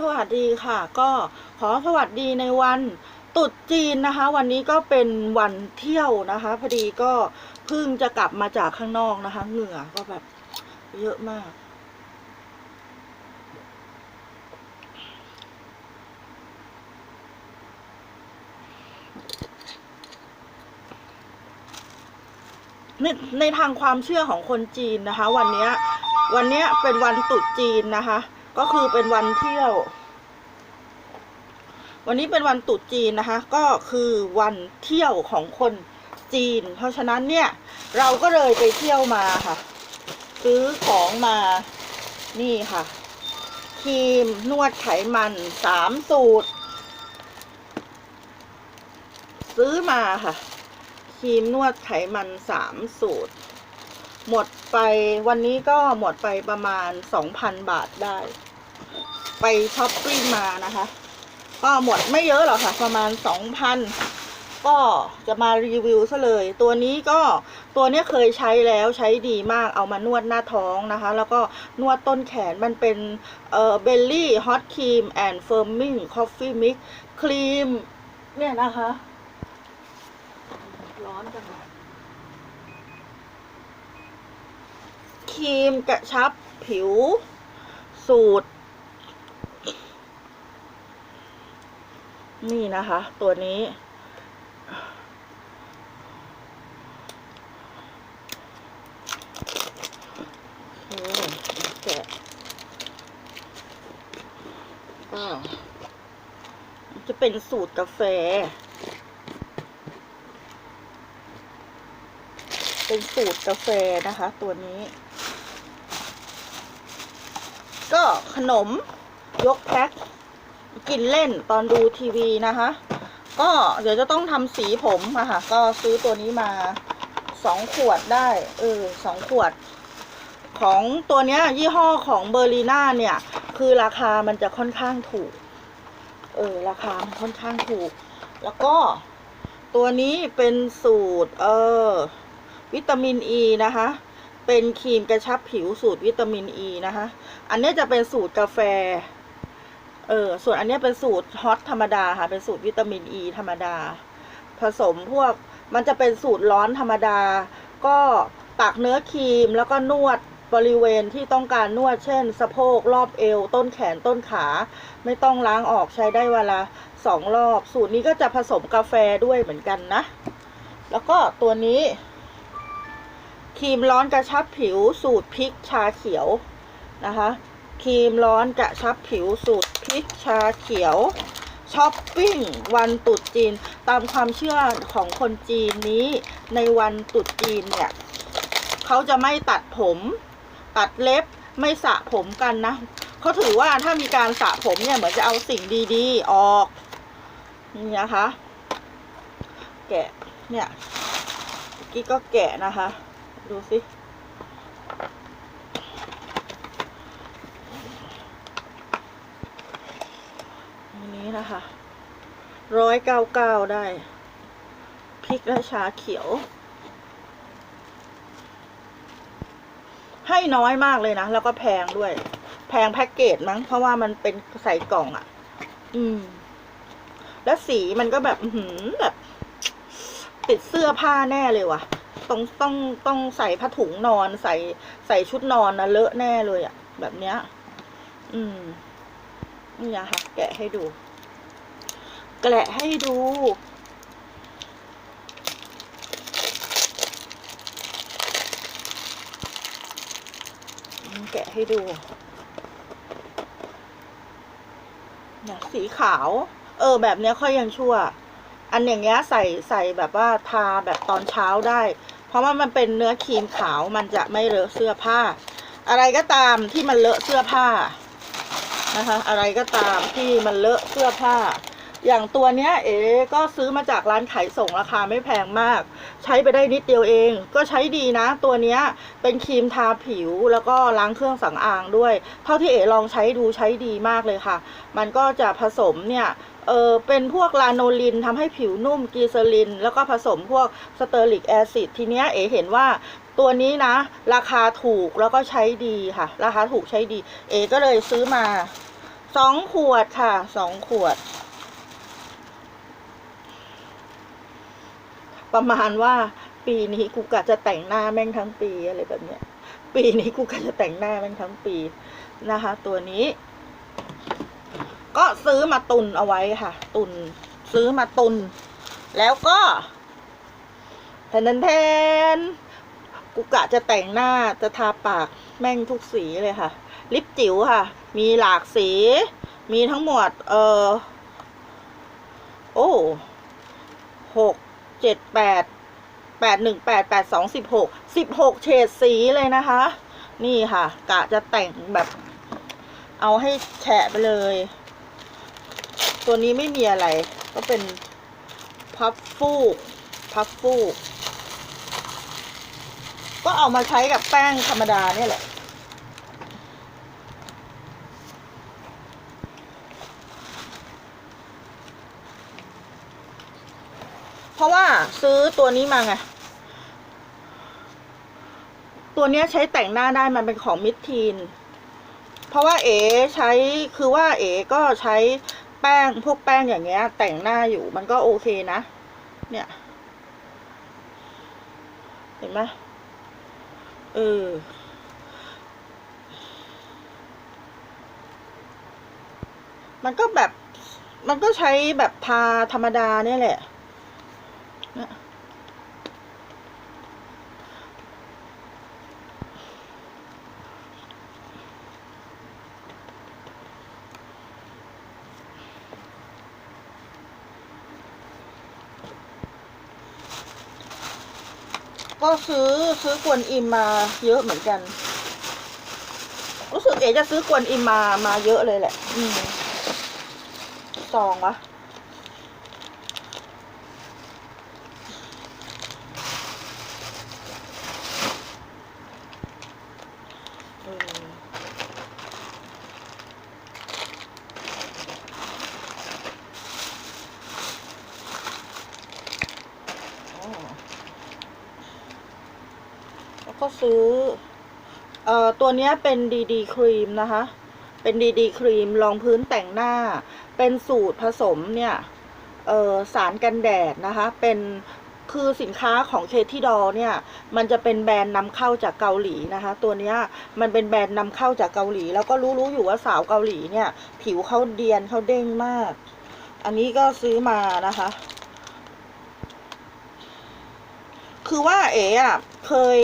สวัสดีค่ะ ก็ขอสวัสดีในวันตรุษจีนนะคะ วันนี้ก็เป็นวันเที่ยวนะคะ พอดีก็เพิ่งจะกลับมาจากข้างนอกนะคะ เหงื่อก็แบบเยอะมาก ในในทางความเชื่อของคนจีนนะคะ วันนี้วันนี้เป็นวันตรุษจีนนะคะ ก็คือเป็นวันเที่ยว วันนี้เป็นวันตรุษจีนนะคะ ก็คือวันเที่ยวของคนจีน เพราะฉะนั้นเนี่ย เราก็เลยไปเที่ยวมาค่ะ ซื้อของมานี่ค่ะครีมนวดไขมันสามสูตร ซื้อมาค่ะครีมนวดไขมันสามสูตร หมดไปวันนี้ก็หมดไปประมาณสองพันบาทได้ ไปช้อปปิ้งมานะคะ ก็หมดไม่เยอะหรอกค่ะ ประมาณสองพันก็จะมารีวิวซะเลย ตัวนี้ก็ตัวนี้เคยใช้แล้วใช้ดีมากเอามานวดหน้าท้องนะคะ แล้วก็นวดต้นแขนมันเป็นเอ่อเบลลี่ฮอตครีมแอนด์เฟิร์มมิ่งคอฟฟี่มิกครีม เนี่ยนะคะ ร้อนจังเลย ครีมกระชับผิว สูตร นี่นะคะ ตัวนี้โอเคแกะอ้าวจะเป็นสูตรกาแฟ เป็นสูตรกาแฟนะคะ ตัวนี้ ก็ขนมยกแพ็คกินเล่นตอนดูทีวีนะคะ ก็เดี๋ยวจะต้องทำสีผมอะค่ะ ก็ซื้อตัวนี้มาสองขวดได้ เออสองขวด ของตัวเนี้ย ยี่ห้อของเบอร์ลีน่าเนี่ย คือราคามันจะค่อนข้างถูก เออ ราคามันค่อนข้างถูก แล้วก็ตัวนี้เป็นสูตร เออ วิตามินอ e ีนะคะ เป็นครีมกระชับผิวสูตรวิตามินอ e ีนะคะ อันนี้จะเป็นสูตรกาแฟ เออ ส่วนอันนี้เป็นสูตรฮอตธรรมดาค่ะ เป็นสูตรวิตามินอ e ีธรรมดา ผสมพวก มันจะเป็นสูตรร้อนธรรมดา ก็ตักเนื้อครีมแล้วก็นวดบริเวณที่ต้องการนวด เช่น สะโพกรอบเอว ต้นแขนต้นขา ไม่ต้องล้างออกใช้ได้เวลาสองรอบ สูตรนี้ก็จะผสมกาแฟด้วยเหมือนกันนะ แล้วก็ตัวนี้ ครีมร้อนกระชับผิวสูตรพริกชาเขียวนะคะ ครีมร้อนกระชับผิวสูตรพริกชาเขียวช้อปปิ้งวันตรุษจีนตามความเชื่อของคนจีนนี้ในวันตรุษจีนเนี่ยเขาจะไม่ตัดผม ตัดเล็บไม่สระผมกันนะเขาถือว่าถ้ามีการสระผมเนี่ยเหมือนจะเอาสิ่งดีๆออกนี่นะคะ แกะเนี่ยกี้ก็แกะนะคะ ดูสิอันนี้นะคะร้อยเก้าเก้าได้ พริกและชาเขียว ให้น้อยมากเลยนะ แล้วก็แพงด้วย แพงแพ็กเกจมั้ง เพราะว่ามันเป็นใส่กล่องอะ่ะ อืม แล้วสีมันก็แบบ หือแบบ ติดเสื้อผ้าแน่เลยว่ะ ต้องต้องต้องใส่ผ้าถุงนอน ใส่ใส่ชุดนอนนะเลอะแน่เลยอะแบบเนี้ย อืมนี่นะคะแกะให้ดู แกะให้ดู แกะให้ดูเนี่ยสีขาว เออ แบบเนี้ยค่อยยังชั่ว อันอย่างเงี้ยใส่ใส่แบบว่าทาแบบตอนเช้าได้ เพราะว่ามันเป็นเนื้อครีมขาวมันจะไม่เลอะเสื้อผ้า อะไรก็ตามที่มันเลอะเสื้อผ้านะคะ อะไรก็ตามที่มันเลอะเสื้อผ้า อย่างตัวเนี้ย เอ๋ก็ซื้อมาจากร้านขายส่งราคาไม่แพงมาก ใช้ไปได้นิดเดียวเอง ก็ใช้ดีนะ ตัวเนี้ยเป็นครีมทาผิวแล้วก็ล้างเครื่องสำอางด้วย เท่าที่เอ๋ลองใช้ดูใช้ดีมากเลยค่ะ มันก็จะผสมเนี่ย เออเป็นพวกลาโนลินทำให้ผิวนุ่มกีเซอริน แล้วก็ผสมพวกสเตอริกแอซิดทีเนี้ยเอ๋เห็นว่าตัวนี้นะ ราคาถูกแล้วก็ใช้ดีค่ะ ราคาถูกใช้ดี เอ๋ก็เลยซื้อมาสองขวดค่ะสองขวด ประมาณว่าปีนี้กูกะจะแต่งหน้าแม่งทั้งปีอะไรแบบเนี้ยปีนี้กูกะจะแต่งหน้าแม่งทั้งปีนะคะ ตัวนี้ ก็ซื้อมาตุนเอาไว้ค่ะ ตุนซื้อมาตุน แล้วก็แทนแทนกูกะจะแต่งหน้าจะทาปากแม่งทุกสีเลยค่ะ ลิปจิ๋วค่ะ มีหลากสี มีทั้งหมด เออโอ้หกเจ็ดแปดแปดหนึ่งแปดแปดสองสิบหกสิบหกเฉดสีเลยนะคะ นี่ค่ะ กะจะแต่งแบบเอาให้แฉะไปเลย ตัวนี้ไม่มีอะไร ก็เป็นพัฟฟูก พัฟฟูก ก็เอามาใช้กับแป้งธรรมดาเนี่ยแหละเพราะว่าซื้อตัวนี้มาไง ตัวเนี้ยใช้แต่งหน้าได้มันเป็นของมิดทีน เพราะว่าเอ๋ใช้คือว่าเอ๋ก็ใช้ แป้งพวกแป้งอย่างเงี้ย แต่งหน้าอยู่มันก็โอเคนะ เนี่ย เห็นไหมเออมันก็แบบ มันก็ใช้แบบทาธรรมดาเนี่ยแหละเนี่ย ก็ซื้อซื้อกวนอิมมาเยอะเหมือนกัน รู้สึกเอ๋จะซื้อกวนอิมมามาเยอะเลยแหละ อืมซองวะเอออ๋อ แล้ว ก็ซื้อเอ่อตัวนี้เป็นดีดีครีมนะคะ เป็นดีดีครีมรองพื้นแต่งหน้า เป็นสูตรผสมเนี่ยเอ่อสารกันแดดนะคะ เป็นคือสินค้าของเคที่ดอเนี่ย มันจะเป็นแบรนด์นำเข้าจากเกาหลีนะคะ ตัวนี้มันเป็นแบรนด์นำเข้าจากเกาหลี แล้วก็รู้ๆอยู่ว่าสาวเกาหลีเนี่ย ผิวเขาเดียนเขาเด้งมาก อันนี้ก็ซื้อมานะคะ คือว่าเอ๋อะเคย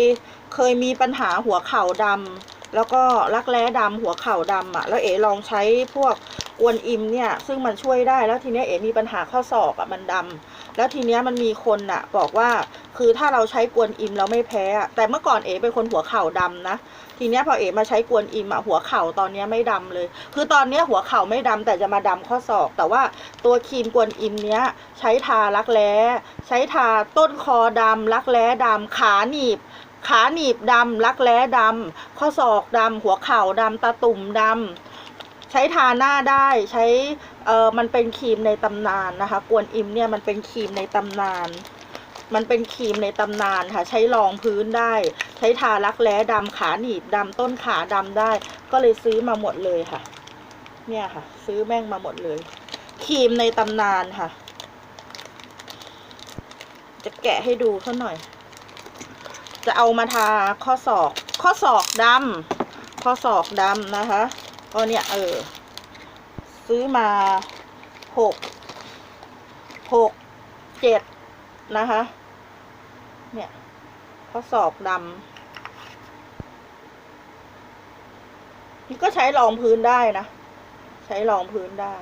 เคยมีปัญหาหัวเข่าดำแล้วก็รักแร้ดำหัวเข่าดำอะแล้วเอ๋ลองใช้พวกกวนอิมเนี่ยซึ่งมันช่วยได้แล้วทีเนี้ยเอ๋มีปัญหาข้อศอกอะมันดำแล้วทีเนี้ยมันมีคนอะบอกว่าคือถ้าเราใช้กวนอิมเราไม่แพ้อะแต่เมื่อก่อนเอ๋เป็นคนหัวเข่าดำนะทีเนี้ยพอเอ๋มาใช้กวนอิมอะหัวเข่าตอนเนี้ยไม่ดำเลย คือตอนเนี้ยหัวเข่าไม่ดำแต่จะมาดำข้อศอก แต่ว่าตัวครีมกวนอิมเนี้ยใช้ทารักแร้ใช้ทาต้นคอดำรักแร้ดำขาหนีบ ขาหนีบดำรักแร้ดำข้อศอกดำหัวเข่าดำตาตุ่มดำใช้ทาหน้าได้ใช้เออมันเป็นครีมในตำนานนะคะ กวนอิมเนี่ยมันเป็นครีมในตำนาน มันเป็นครีมในตำนานค่ะ ใช้รองพื้นได้ ใช้ทารักแร้ดำขาหนีบดำต้นขาดำได้ ก็เลยซื้อมาหมดเลยค่ะ เนี่ยค่ะ ซื้อแม่งมาหมดเลยครีมในตำนานค่ะ จะแกะให้ดูเขาหน่อย จะเอามาทาข้อศอก ข้อศอกดำข้อศอกดำนะคะก็เนี่ยเออ ซื้อมาหกหกเจ็ดนะคะ เนี่ยข้อศอกดำนี่ก็ใช้รองพื้นได้นะ ใช้รองพื้นได้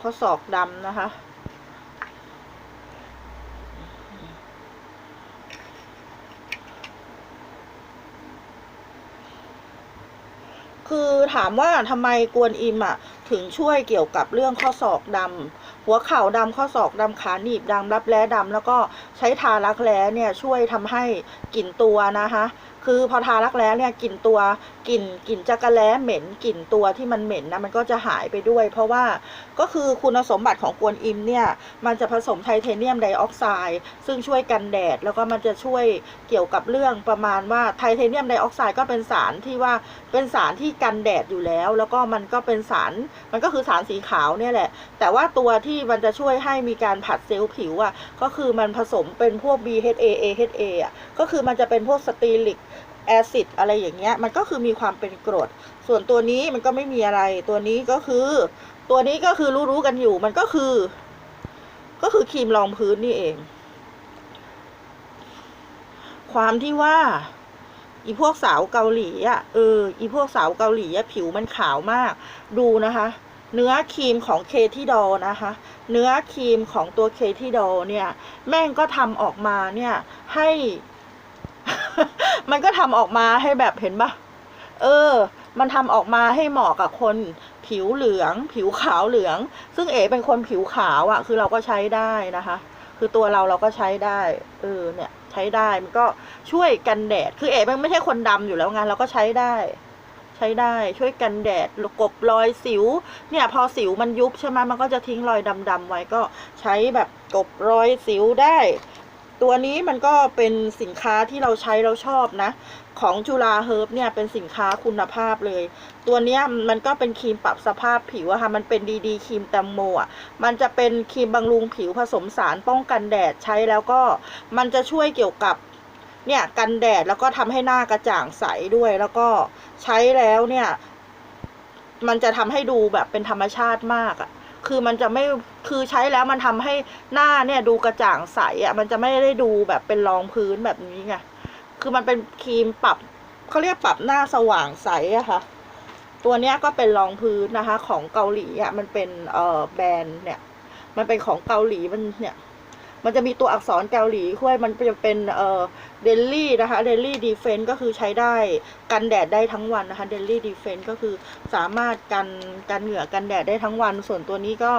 ข้อศอกดำนะคะ คือถามว่าทำไมกวนอิมอะถึงช่วยเกี่ยวกับเรื่องข้อศอกดำหัวเข่าดำข้อศอกดำขาหนีบดำรับแร้ดำแล้วก็ใช้ทารักแร้เนี่ยช่วยทำให้กลิ่นตัวนะคะ คือพอทารักแร้เนี่ยกลิ่นตัวกลิ่นกลิ่นจักระแล้เหม็นกลิ่นตัวที่มันเหม็นนะมันก็จะหายไปด้วย เพราะว่าก็คือคุณสมบัติของกวนอิมเนี่ยมันจะผสมไทเทเนียมไดออกไซด์ซึ่งช่วยกันแดด แล้วก็มันจะช่วยเกี่ยวกับเรื่องประมาณว่าไทเทเนียมไดออกไซด์ก็เป็นสารที่ว่าเป็นสารที่กันแดดอยู่แล้ว แล้วก็มันก็เป็นสารมันก็คือสารสีขาวเนี่ยแหละ แต่ว่าตัวที่มันจะช่วยให้มีการผัดเซลล์ผิวอะก็คือมันผสมเป็นพวก BHA AHA อะก็คือมันจะเป็นพวกสตีลิก แอซิดอะไรอย่างเงี้ยมันก็คือมีความเป็นกรด ส่วนตัวนี้มันก็ไม่มีอะไร ตัวนี้ก็คือ ตัวนี้ก็คือรู้ๆกันอยู่ มันก็คือ ก็คือครีมรองพื้นนี่เอง ความที่ว่า อีพวกสาวเกาหลีอะเอออีพวกสาวเกาหลีอะผิวมันขาวมาก ดูนะคะ เนื้อครีมของเคที่ดอนะคะ เนื้อครีมของตัวเคที่ดอเนี่ย แม่งก็ทำออกมาเนี่ย ให้ มันก็ทำออกมาให้แบบเห็นปะเออ มันทำออกมาให้เหมาะกับคนผิวเหลือง ผิวขาวเหลือง ซึ่งเอ๋เป็นคนผิวขาวอะ่ะ คือเราก็ใช้ได้นะคะ คือตัวเราเราก็ใช้ได้เออเนี่ย ใช้ได้มันก็ช่วยกันแดด คือเอ๋มันไม่ใช่คนดำอยู่แล้วไงานเราก็ใช้ได้ใช้ได้ช่วยกันแดดกบรอยสิว เนี่ยพอสิวมันยุบใช่ไหมมันก็จะทิ้งรอยดำๆไว้ก็ใช้แบบกบรอยสิวได้ ตัวนี้มันก็เป็นสินค้าที่เราใช้เราชอบนะ ของจุฬาเฮิร์บเนี่ยเป็นสินค้าคุณภาพเลย ตัวเนี้ยมันก็เป็นครีมปรับสภาพผิวอะค่ะ มันเป็นดีดีครีมแตมโมอะมันจะเป็นครีมบำรุงผิวผสมสารป้องกันแดดใช้แล้วก็มันจะช่วยเกี่ยวกับเนี่ยกันแดดแล้วก็ทำให้หน้ากระจ่างใสด้วย แล้วก็ใช้แล้วเนี่ย มันจะทำให้ดูแบบเป็นธรรมชาติมากอะ คือมันจะไม่คือใช้แล้วมันทำให้หน้าเนี่ยดูกระจ่างใสอะมันจะไม่ได้ดูแบบเป็นรองพื้นแบบนี้ไงคือมันเป็นครีมปรับเขาเรียกปรับหน้าสว่างใสอะค่ะ ตัวเนี้ยก็เป็นรองพื้นนะคะ ของเกาหลีอะมันเป็นเอ่อแบรนด์เนี่ย มันเป็นของเกาหลีมันเนี่ย มันจะมีตัวอักษรเกาหลีด้วยมันจะเป็นเอ่อเดลลี่นะคะเดลลี่ดีเฟนก็คือใช้ได้กันแดดได้ทั้งวันนะคะเดลลี่ดีเฟนก็คือสามารถกันกันเหงื่อกันแดดได้ทั้งวัน ส่วนตัวนี้ก็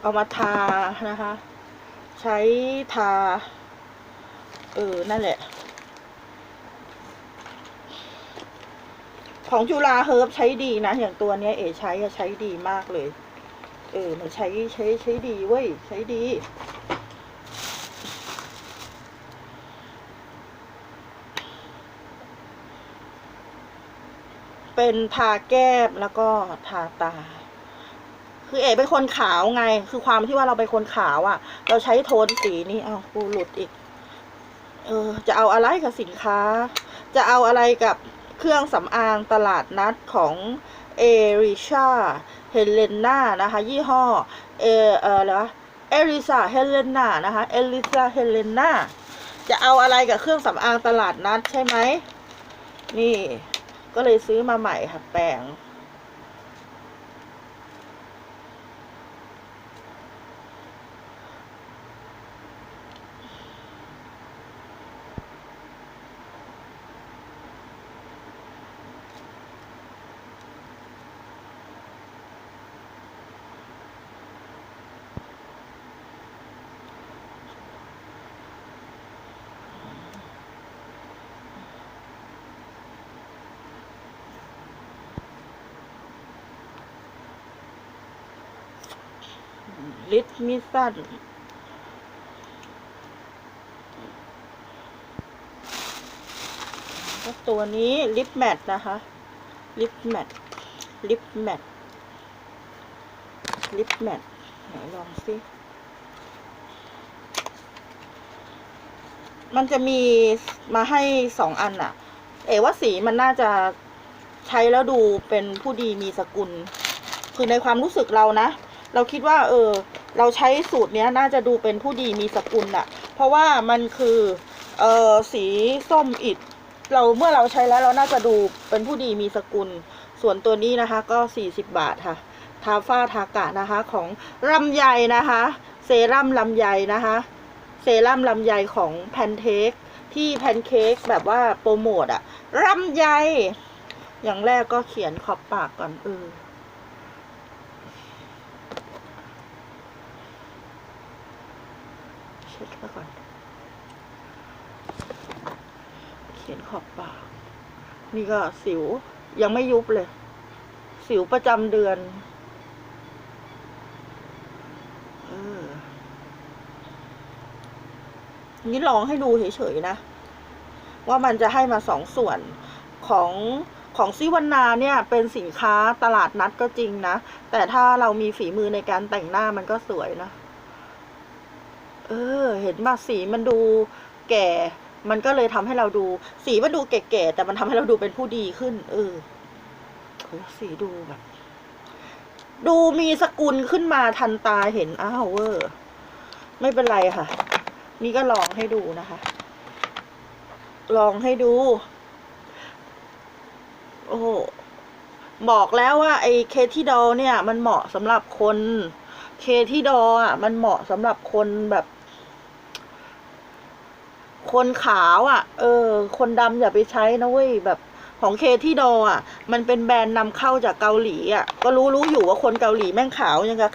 เอามาทานะคะ ใช้ทา เออ นั่นแหละ ของจุฬาเฮิร์บใช้ดีนะ อย่างตัวนี้เอ๋ใช้ใช้ดีมากเลย เออมันใช้ใช้ใช้ดีเว้ย ใช้ดีเป็นทาแก้มแล้วก็ทาตา คือเอ๋เป็นคนขาวไง คือความที่ว่าเราเป็นคนขาวอะ่ะ เราใช้โทนสีนี้เอากูหลุดอีก เออ จะเอาอะไรกับสินค้า จะเอาอะไรกับเครื่องสำอางตลาดนัดของ เอริชาเฮเลนานะคะ ยี่ห้อ เอเอออะไรวะเอริซาเฮเลนานะคะ เอริซาเฮเลนาจะเอาอะไรกับเครื่องสำอางตลาดนัดใช่ไหม นี่ ก็เลยซื้อมาใหม่ค่ะแปลง ลิตมิสันตัวนี้ลิปแมทนะคะ ลิปแมทลิปแมทลิปแมทไหนลองสิมันจะมีมาให้สองอันอะเอ๋ว่าสีมันน่าจะใช้แล้วดูเป็นผู้ดีมีสกุล คือในความรู้สึกเรานะ เราคิดว่า เออ เราใช้สูตรเนี้ย น่าจะดูเป็นผู้ดีมีสกุลอะเพราะว่ามันคือ เออสีส้มอิดเราเมื่อเราใช้แล้วเราน่าจะดูเป็นผู้ดีมีสกุล ส่วนตัวนี้นะคะก็สี่สิบบาทค่ะ ทาฝ้าทากะนะคะของลำไยนะคะ เซรั่มลำไยนะคะ เซรั่มลำไยของแพนเทคที่แพนเค้กแบบว่าโปรโมทอะลำไยอย่างแรกก็เขียนขอบปากก่อนเออ ช็ดไปก่อน เขียนขอบปาก นี่ก็สิวยังไม่ยุบเลย สิวประจำเดือน เออ นี่ลองให้ดูเฉยๆนะ ว่ามันจะให้มาสองส่วนของของซิวันนาเนี่ยเป็นสินค้าตลาดนัดก็จริงนะ แต่ถ้าเรามีฝีมือในการแต่งหน้ามันก็สวยนะ เออ เห็นมาสีมันดูแก่ มันก็เลยทำให้เราดู สีมันดูแก่ๆแต่มันทำให้เราดูเป็นผู้ดีขึ้น เออสีดูแบบ ดูมีสกุลขึ้นมาทันตาเห็นอ้าวเวอร์ไม่เป็นไรค่ะ นี่ก็ลองให้ดูนะคะ ลองให้ดู โอ้บอกแล้วว่า ไอ้เคที่ดอเนี่ย มันเหมาะสำหรับคน เคที่ดออะ มันเหมาะสำหรับคนแบบ คนขาวอะ เออ คนดำอย่าไปใช้นะเว้ยแบบของเคที่ดออะ มันเป็นแบรนด์นำเข้าจากเกาหลีอะ ก็รู้รู้อยู่ว่าคนเกาหลีแม่งขาวยังกับ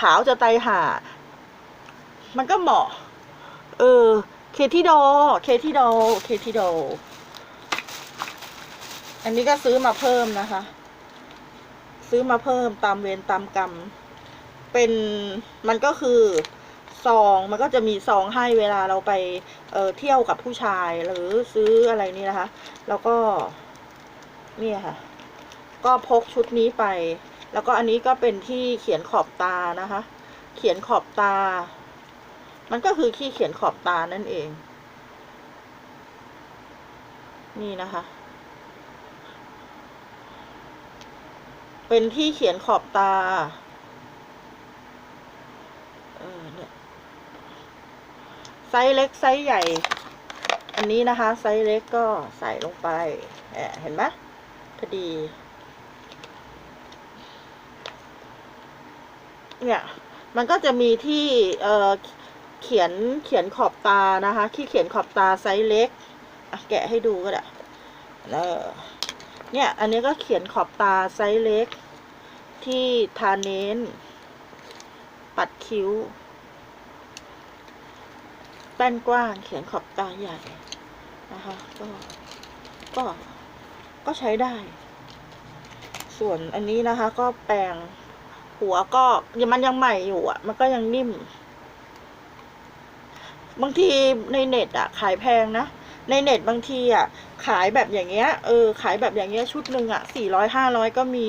ขาวจะไตห่า มันก็เหมาะ เออ เคที่ดอ เคที่ดอ เคที่ดอ อันนี้ก็ซื้อมาเพิ่มนะคะ ซื้อมาเพิ่มตามเวรตามกรรม เป็นมันก็คือ ซองมันก็จะมีซองให้เวลาเราไปเเที่ยวกับผู้ชายหรือซื้ออะไรนี่นะคะ แล้วก็นี่ค่ะ ก็พกชุดนี้ไป แล้วก็อันนี้ก็เป็นที่เขียนขอบตานะคะ เขียนขอบตา มันก็คือที่เขียนขอบตานั่นเอง นี่นะคะ เป็นที่เขียนขอบตา เออเนี่ย ไซส์เล็กไซส์ใหญ่ อันนี้นะคะไซส์เล็กก็ใส่ลงไปแอบเห็นไหมพอดี เนี่ย มันก็จะมีที่เออเขียนเขียนขอบตานะคะที่เขียนขอบตาไซส์เล็กแกะให้ดูก็ได้เออเนี่ย อันนี้ก็เขียนขอบตาไซส์เล็ก ที่ทาเน้น ปัดคิ้ว แป้นกว้าง เขียนขอบตาใหญ่นะคะก็ก็ก็ใช้ได้ ส่วนอันนี้นะคะ ก็แปรงหัวก็ยังมันยังใหม่อยู่อะ มันก็ยังนิ่ม บางทีในเน็ตอะ ขายแพงนะในเน็ตบางทีอะ ขายแบบอย่างเงี้ยเออขายแบบอย่างเงี้ยชุดหนึ่งอะสี่ร้อยห้าร้อยก็มี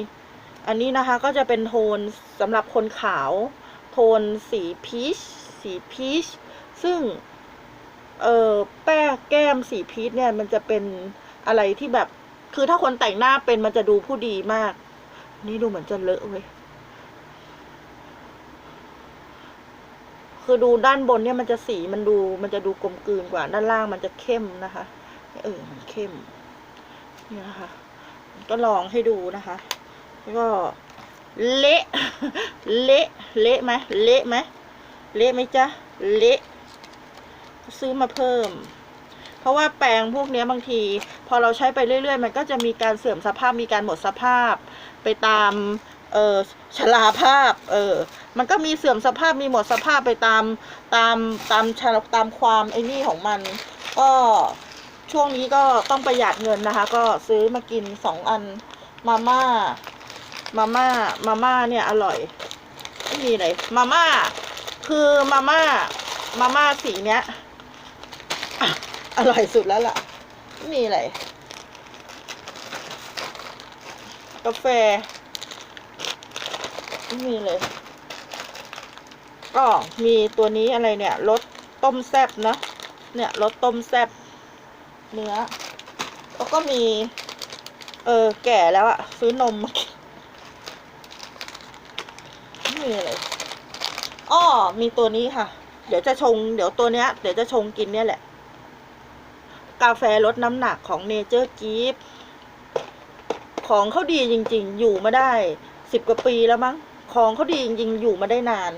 อันนี้นะคะ ก็จะเป็นโทนสำหรับคนขาว โทนสีพีชสีพีชซึ่ง เออแป้งแก้มสีพีชเนี่ย มันจะเป็นอะไรที่แบบ คือถ้าคนแต่งหน้าเป็นมันจะดูผู้ดีมาก นี่ดูเหมือนจะเลอะเว้ยคือดูด้านบนเนี่ยมันจะสีมันดู มันจะดูกลมกลืนกว่า ด้านล่างมันจะเข้มนะคะ เออมันเข้มนี่นะคะก็ลองให้ดูนะคะแล้วก็เละ เละ เละไหมเละไหมเละไหมจ๊ะ เละ ซื้อมาเพิ่ม เพราะว่าแปรงพวกนี้บางที พอเราใช้ไปเรื่อยๆ มันก็จะมีการเสื่อมสภาพมีการหมดสภาพ ไปตามเออชราภาพเออมันก็มีเสื่อมสภาพมีหมดสภาพไปตามตามตามชาตามความไอ้นี่ของมัน ก็ช่วงนี้ก็ต้องประหยัดเงินนะคะ ก็ซื้อมากินสองอันมาม่ามาม่ามาม่าเนี่ยอร่อยไม่มีอะไรมาม่าคือมาม่ามาม่าสีเนี้ย อร่อยสุดแล้วล่ะไม่มีอะไร กาแฟไม่มีเลย ก็มีตัวนี้อะไรเนี่ยรสต้มแซบนะ เนี่ยรสต้มแซบเนื้อ แล้วก็มี เออแก่แล้วอะซื้อนมมาไม่มีอะไรอ้อมีตัวนี้ค่ะ เดี๋ยวจะชง เดี๋ยวตัวเนี้ย เดี๋ยวจะชงกินเนี่ยแหละ กาแฟลดน้ำหนักของเนเจอร์กีฟของเขาดีจริง ๆ อยู่มาได้สิบกว่าปีแล้วมั้ง ของเขาดีจริง ๆ อยู่มาได้นาน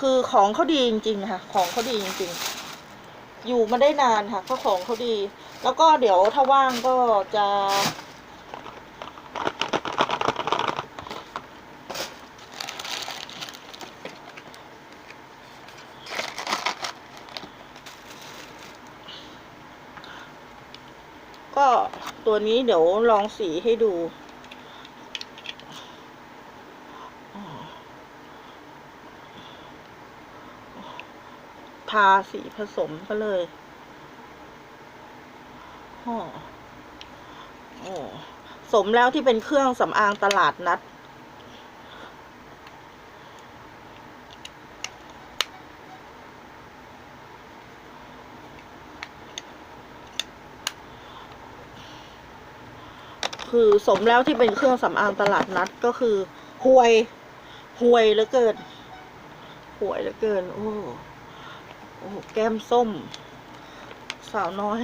คือของเขาดีจริง ๆ ค่ะ ของเขาดีจริง ๆ อยู่มาได้นานค่ะเพราะของเขาดี แล้วก็เดี๋ยวถ้าว่างก็จะ ก็ตัวนี้เดี๋ยวลองสีให้ดู ทาสีผสมก็เลยอ๋อโอ้สมแล้วที่เป็นเครื่องสำอางตลาดนัด คือสมแล้วที่เป็นเครื่องสำอางตลาดนัดก็คือห่วยห่วยเหลือเกินห่วยเหลือเกิน โอ้โอ้โหแก้มส้ม สาวน้อย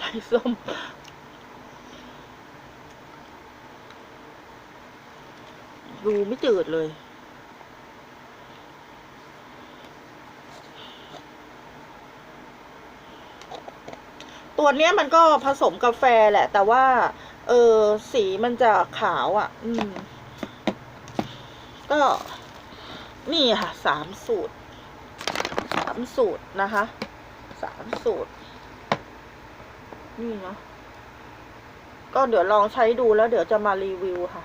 ลายส้มดูไม่จืดเลย ตัวเนี้ยมันก็ผสมกาแฟแหละ แต่ว่า เออ สีมันจะขาวอะ่ะ อืม ก็ นี่ค่ะ สามสูตร สามสูตรนะคะ สามสูตร นี่เนาะ ก็เดี๋ยวลองใช้ดูแล้วเดี๋ยวจะมารีวิวค่ะ